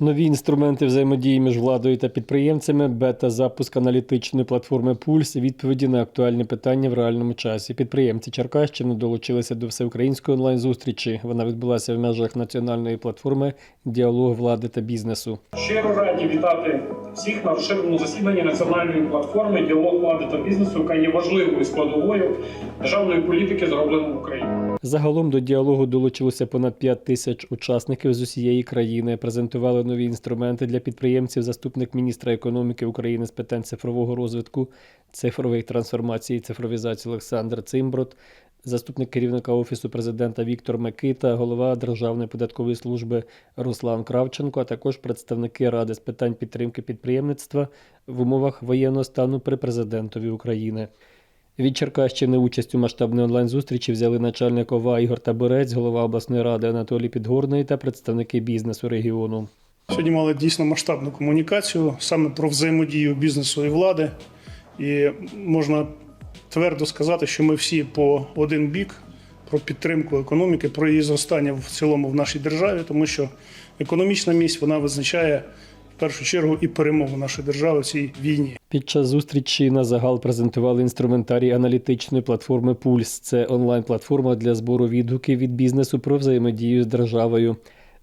Нові інструменти взаємодії між владою та підприємцями, бета-запуск аналітичної платформи Пульс, відповіді на актуальні питання в реальному часі. Підприємці Черкащини долучилися до всеукраїнської онлайн-зустрічі. Вона відбулася в межах національної платформи Діалог влади та бізнесу. Щиро раді вітати всіх на розширеному засіданні національної платформи діалог влади та бізнесу, яка є важливою складовою державної політики, зробленої в Україні. Загалом до діалогу долучилося понад 5 тисяч учасників з усієї країни. Презентували нові інструменти для підприємців. Заступник міністра економіки України з питань цифрового розвитку, цифрових трансформацій і цифровізації Олександр Цимброд, заступник керівника офісу президента Віктор Микита, голова Державної податкової служби Руслан Кравченко, а також представники ради з питань підтримки підприємництва в умовах воєнного стану при президентові України. Від Черкащини участь у масштабній онлайн-зустрічі взяли начальник ОВА Ігор Таборець, голова обласної ради Анатолій Підгорний та представники бізнесу регіону. Сьогодні мали дійсно масштабну комунікацію саме про взаємодію бізнесу і влади. І можна твердо сказати, що ми всі по один бік про підтримку економіки, про її зростання в цілому в нашій державі, тому що економічна місь вона визначає в першу чергу і перемогу нашої держави в цій війні. Під час зустрічі на загал презентували інструментарій аналітичної платформи Пульс. Це онлайн-платформа для збору відгуків від бізнесу про взаємодію з державою.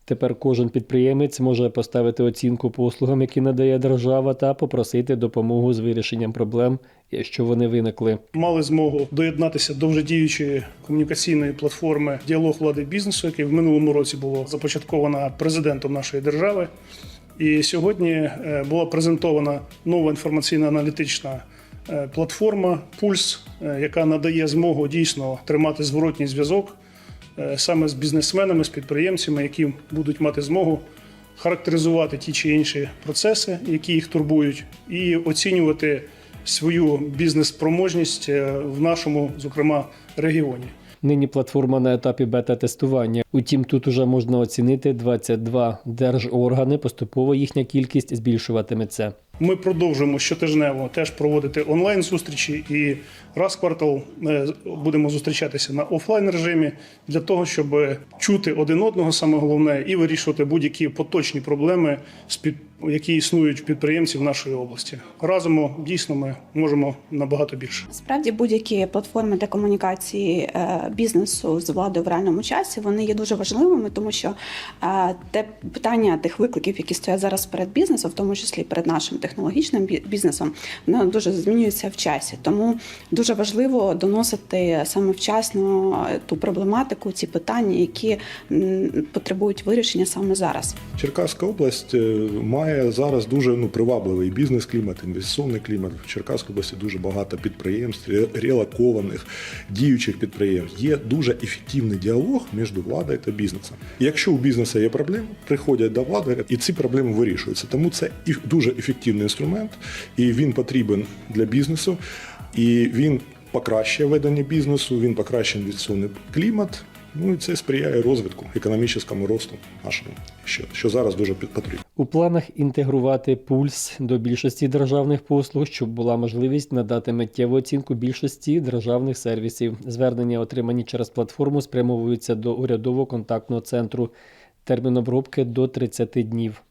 Тепер кожен підприємець може поставити оцінку послугам, які надає держава, та попросити допомогу з вирішенням проблем, якщо вони виникли. Мали змогу доєднатися до вже діючої комунікаційної платформи Діалог влади бізнесу, який в минулому році було започаткована президентом нашої держави. І сьогодні е, була презентована нова інформаційно-аналітична е, платформа Пульс, е, яка надає змогу дійсно тримати зворотній зв'язок саме з бізнесменами, з підприємцями, які будуть мати змогу характеризувати ті чи інші процеси, які їх турбують, і оцінювати свою бізнес-спроможність е, в нашому, зокрема, регіоні. Нині платформа на етапі бета-тестування. Утім, тут уже можна оцінити 22 держоргани. Поступово їхня кількість збільшуватиметься. Ми продовжуємо щотижнево теж проводити онлайн зустрічі і раз в квартал е, будемо зустрічатися на офлайн режимі для того, щоб чути один одного саме головне і вирішувати будь-які поточні проблеми, які існують у підприємців нашої області. Разом дійсно ми можемо набагато більше. Справді будь-які платформи для комунікації е, бізнесу з владою в реальному часі вони є дуже важливими, тому що е, те питання тих викликів, які стоять зараз перед бізнесом, в тому числі перед нашим технологічним бізнесом, воно дуже змінюється в часі. Тому дуже важливо доносити саме вчасно е, ту проблематику, ці питання, які потребують вирішення саме зараз. Черкаська область е, має зараз дуже ну, привабливий бізнес-клімат, інвестиційний клімат. В Черкаській області дуже багато підприємств, ре- релокованих, діючих підприємств. Є дуже ефективний діалог між владою та бізнесом. Якщо у бізнесу є проблеми, приходять до влади і ці проблеми вирішуються. Тому це дуже ефективний інструмент, і він потрібен для бізнесу, і він покращує ведення бізнесу, він покращує інвестиційний клімат. Ну і це сприяє розвитку, економічному росту нашому, що, що зараз дуже потрібно. У планах інтегрувати пульс до більшості державних послуг, щоб була можливість надати миттєву оцінку більшості державних сервісів. Звернення, отримані через платформу, спрямовуються до урядово контактного центру. Термін обробки до 30 днів.